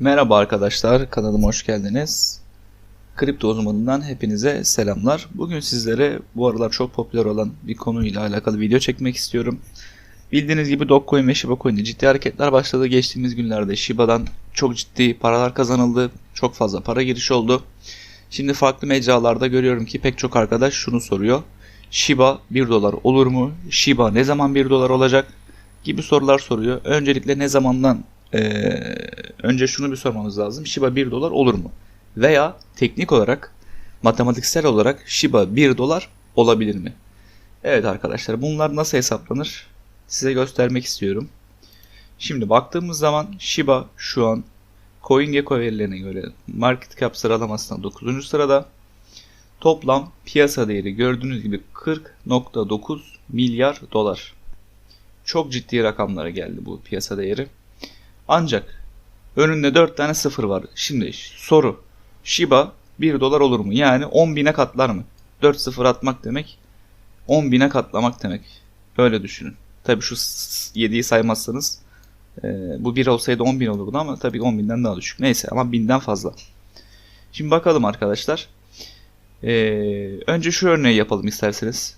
Merhaba arkadaşlar, kanalıma hoş geldiniz. Kripto uzmanından hepinize selamlar. Bugün sizlere bu aralar çok popüler olan bir konuyla alakalı video çekmek istiyorum. Bildiğiniz gibi Dogecoin ve Shiba Coin'de ciddi hareketler başladı. Geçtiğimiz günlerde Shiba'dan çok ciddi paralar kazanıldı. Çok fazla para girişi oldu. Şimdi farklı mecralarda görüyorum ki pek çok arkadaş şunu soruyor. Shiba 1 dolar olur mu? Shiba ne zaman 1 dolar olacak? Gibi sorular soruyor. Öncelikle ne zamandan ee, önce şunu bir sormamız lazım. Shiba 1 dolar olur mu? Veya teknik olarak matematiksel olarak Shiba 1 dolar olabilir mi? Evet arkadaşlar bunlar nasıl hesaplanır? Size göstermek istiyorum. Şimdi baktığımız zaman Shiba şu an CoinGecko verilerine göre market cap sıralamasında 9. sırada. Toplam piyasa değeri gördüğünüz gibi 40.9 milyar dolar. Çok ciddi rakamlara geldi bu piyasa değeri. Ancak önünde 4 tane sıfır var. Şimdi soru. Shiba 1 dolar olur mu? Yani 10 bine katlar mı? 4 sıfır atmak demek 10 bine katlamak demek. Öyle düşünün. Tabi şu 7'yi saymazsanız e, bu 1 olsaydı 10 bin olurdu ama tabii 10 binden daha düşük. Neyse ama binden fazla. Şimdi bakalım arkadaşlar. E, önce şu örneği yapalım isterseniz.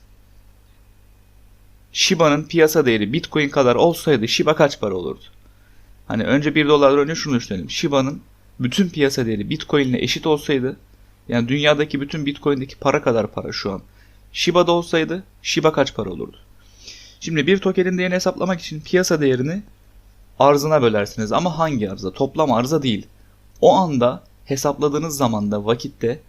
Shiba'nın piyasa değeri Bitcoin kadar olsaydı Shiba kaç para olurdu? Hani önce 1 dolardan önce şunu düşünelim. Shiba'nın bütün piyasa değeri Bitcoin ile eşit olsaydı yani dünyadaki bütün Bitcoin'deki para kadar para şu an. Shiba'da olsaydı Shiba kaç para olurdu? Şimdi bir tokenin değerini hesaplamak için piyasa değerini arzına bölersiniz. Ama hangi arıza? Toplam arıza değil. O anda hesapladığınız zamanda vakitte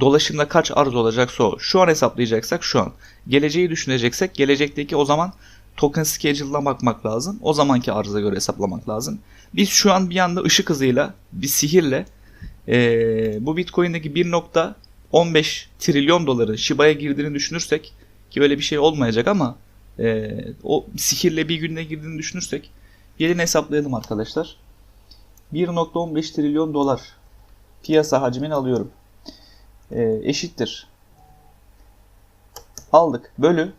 dolaşımda kaç arz olacaksa o. Şu an hesaplayacaksak şu an. Geleceği düşüneceksek gelecekteki o zaman token schedule'ına bakmak lazım. O zamanki arıza göre hesaplamak lazım. Biz şu an bir anda ışık hızıyla bir sihirle ee, bu Bitcoin'deki 1.15 trilyon doları Shiba'ya girdiğini düşünürsek ki öyle bir şey olmayacak ama e, o sihirle bir günde girdiğini düşünürsek gelin hesaplayalım arkadaşlar. 1.15 trilyon dolar piyasa hacmini alıyorum. E, eşittir. Aldık. Bölü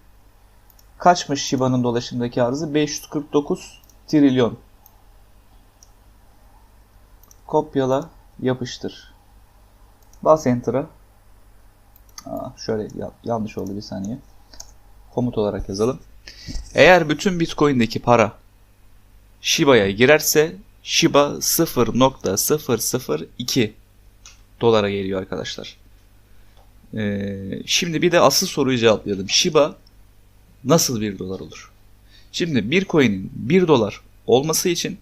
kaçmış Shiba'nın dolaşımdaki arzı? 549 trilyon. Kopyala, yapıştır. Bas Enter'a. Şöyle yanlış oldu bir saniye. Komut olarak yazalım. Eğer bütün Bitcoin'deki para Shiba'ya girerse Shiba 0.002 dolara geliyor arkadaşlar. Ee, şimdi bir de asıl soruyu cevaplayalım. Shiba nasıl 1 dolar olur? Şimdi bir coin'in 1 dolar olması için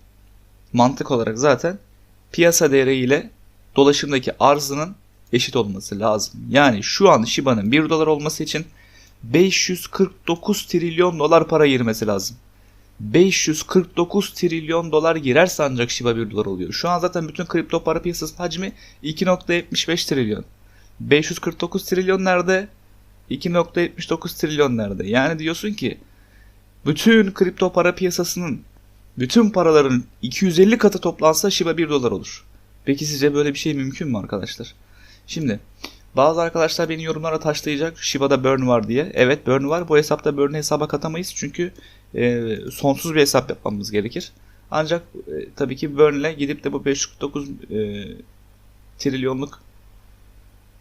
mantık olarak zaten piyasa değeriyle dolaşımdaki arzının eşit olması lazım. Yani şu an Shiba'nın 1 dolar olması için 549 trilyon dolar para girmesi lazım. 549 trilyon dolar girerse ancak Shiba 1 dolar oluyor. Şu an zaten bütün kripto para piyasası hacmi 2.75 trilyon. 549 trilyon nerede? 2.79 trilyon nerede? Yani diyorsun ki bütün kripto para piyasasının bütün paraların 250 katı toplansa Shiba 1 dolar olur. Peki sizce böyle bir şey mümkün mü arkadaşlar? Şimdi bazı arkadaşlar beni yorumlara taşlayacak Shiba'da burn var diye. Evet burn var. Bu hesapta burn'u hesaba katamayız çünkü e, sonsuz bir hesap yapmamız gerekir. Ancak e, tabii ki burn ile gidip de bu 549 e, trilyonluk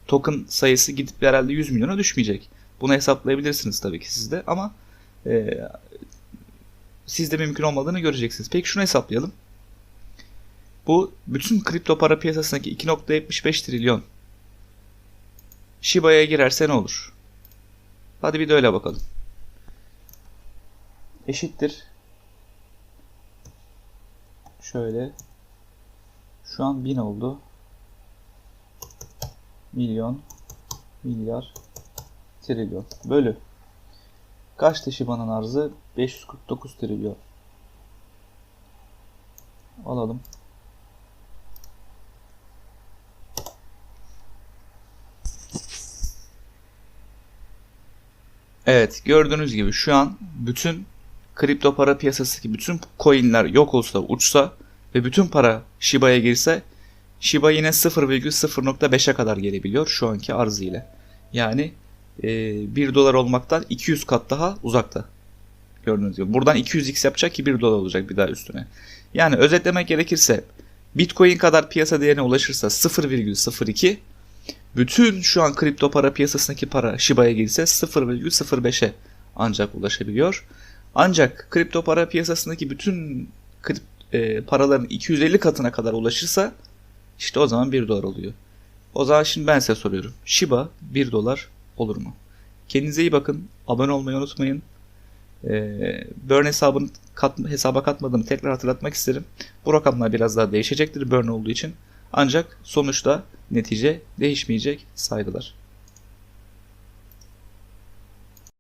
token sayısı gidip herhalde 100 milyona düşmeyecek. Bunu hesaplayabilirsiniz tabii ki sizde ama e, sizde mümkün olmadığını göreceksiniz. Peki şunu hesaplayalım. Bu bütün kripto para piyasasındaki 2.75 trilyon Shiba'ya girerse ne olur? Hadi bir de öyle bakalım. Eşittir. Şöyle. Şu an 1000 oldu. Milyon. Milyar. Trilyon. Bölü. Kaçtı Shiba'nın arzı? 549 trilyon. Alalım. Evet gördüğünüz gibi şu an bütün kripto para piyasasındaki bütün coinler yok olsa uçsa ve bütün para Shiba'ya girse Shiba yine 0,0.5'e kadar gelebiliyor şu anki arzı ile. Yani e, 1 dolar olmaktan 200 kat daha uzakta. Gördüğünüz gibi. Buradan 200x yapacak ki 1 dolar olacak bir daha üstüne. Yani özetlemek gerekirse Bitcoin kadar piyasa değerine ulaşırsa 0,02 bütün şu an kripto para piyasasındaki para Shiba'ya girse 0,05'e ancak ulaşabiliyor. Ancak kripto para piyasasındaki bütün krip, e, paraların 250 katına kadar ulaşırsa işte o zaman 1 dolar oluyor. O zaman şimdi ben size soruyorum. Shiba 1 dolar olur mu? Kendinize iyi bakın. Abone olmayı unutmayın. Ee, Burn hesabını kat, hesaba katmadığımı tekrar hatırlatmak isterim. Bu rakamlar biraz daha değişecektir Burn olduğu için. Ancak sonuçta netice değişmeyecek. Saygılar.